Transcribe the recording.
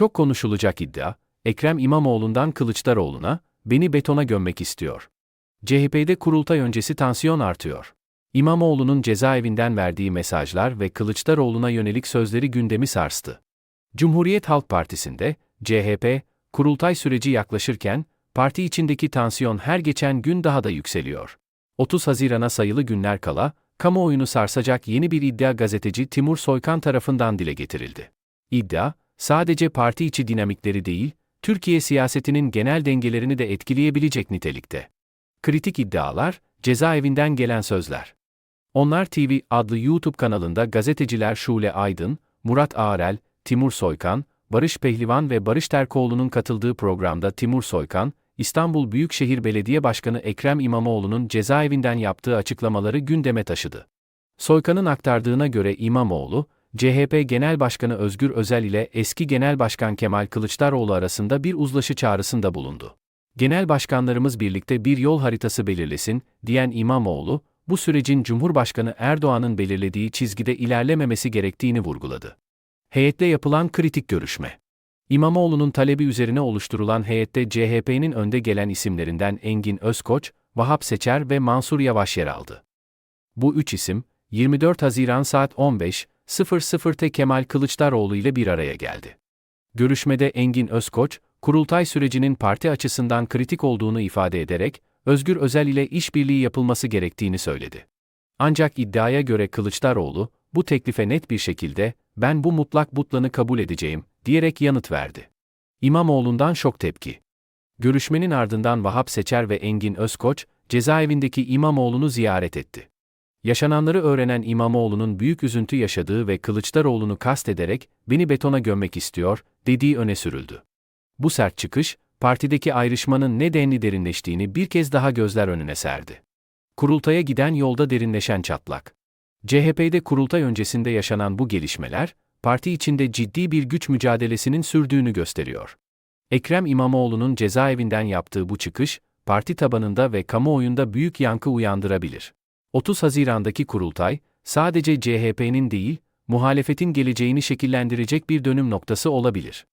Çok konuşulacak iddia, Ekrem İmamoğlu'ndan Kılıçdaroğlu'na, beni betona gömmek istiyor. CHP'de kurultay öncesi tansiyon artıyor. İmamoğlu'nun cezaevinden verdiği mesajlar ve Kılıçdaroğlu'na yönelik sözleri gündemi sarstı. Cumhuriyet Halk Partisi'nde, CHP, kurultay süreci yaklaşırken, parti içindeki tansiyon her geçen gün daha da yükseliyor. 30 Haziran'a sayılı günler kala, kamuoyunu sarsacak yeni bir iddia gazeteci Timur Soykan tarafından dile getirildi. İddia, sadece parti içi dinamikleri değil, Türkiye siyasetinin genel dengelerini de etkileyebilecek nitelikte. Kritik iddialar, cezaevinden gelen sözler. Onlar TV adlı YouTube kanalında gazeteciler Şule Aydın, Murat Ağrel, Timur Soykan, Barış Pehlivan ve Barış Terkoğlu'nun katıldığı programda Timur Soykan, İstanbul Büyükşehir Belediye Başkanı Ekrem İmamoğlu'nun cezaevinden yaptığı açıklamaları gündeme taşıdı. Soykan'ın aktardığına göre İmamoğlu, CHP Genel Başkanı Özgür Özel ile eski Genel Başkan Kemal Kılıçdaroğlu arasında bir uzlaşı çağrısında bulundu. Genel başkanlarımız birlikte bir yol haritası belirlesin, diyen İmamoğlu, bu sürecin Cumhurbaşkanı Erdoğan'ın belirlediği çizgide ilerlememesi gerektiğini vurguladı. Heyette yapılan kritik görüşme. İmamoğlu'nun talebi üzerine oluşturulan heyette CHP'nin önde gelen isimlerinden Engin Özkoç, Vahap Seçer ve Mansur Yavaş yer aldı. Bu üç isim, 24 Haziran saat 15.00'te Kemal Kılıçdaroğlu ile bir araya geldi. Görüşmede Engin Özkoç, kurultay sürecinin parti açısından kritik olduğunu ifade ederek, Özgür Özel ile işbirliği yapılması gerektiğini söyledi. Ancak iddiaya göre Kılıçdaroğlu, bu teklife net bir şekilde, ben bu mutlak butlanı kabul edeceğim, diyerek yanıt verdi. İmamoğlu'ndan şok tepki. Görüşmenin ardından Vahap Seçer ve Engin Özkoç, cezaevindeki İmamoğlu'nu ziyaret etti. Yaşananları öğrenen İmamoğlu'nun büyük üzüntü yaşadığı ve Kılıçdaroğlu'nu kastederek, beni betona gömmek istiyor, dediği öne sürüldü. Bu sert çıkış, partideki ayrışmanın ne denli derinleştiğini bir kez daha gözler önüne serdi. Kurultaya giden yolda derinleşen çatlak. CHP'de kurultay öncesinde yaşanan bu gelişmeler, parti içinde ciddi bir güç mücadelesinin sürdüğünü gösteriyor. Ekrem İmamoğlu'nun cezaevinden yaptığı bu çıkış, parti tabanında ve kamuoyunda büyük yankı uyandırabilir. 30 Haziran'daki kurultay, sadece CHP'nin değil, muhalefetin geleceğini şekillendirecek bir dönüm noktası olabilir.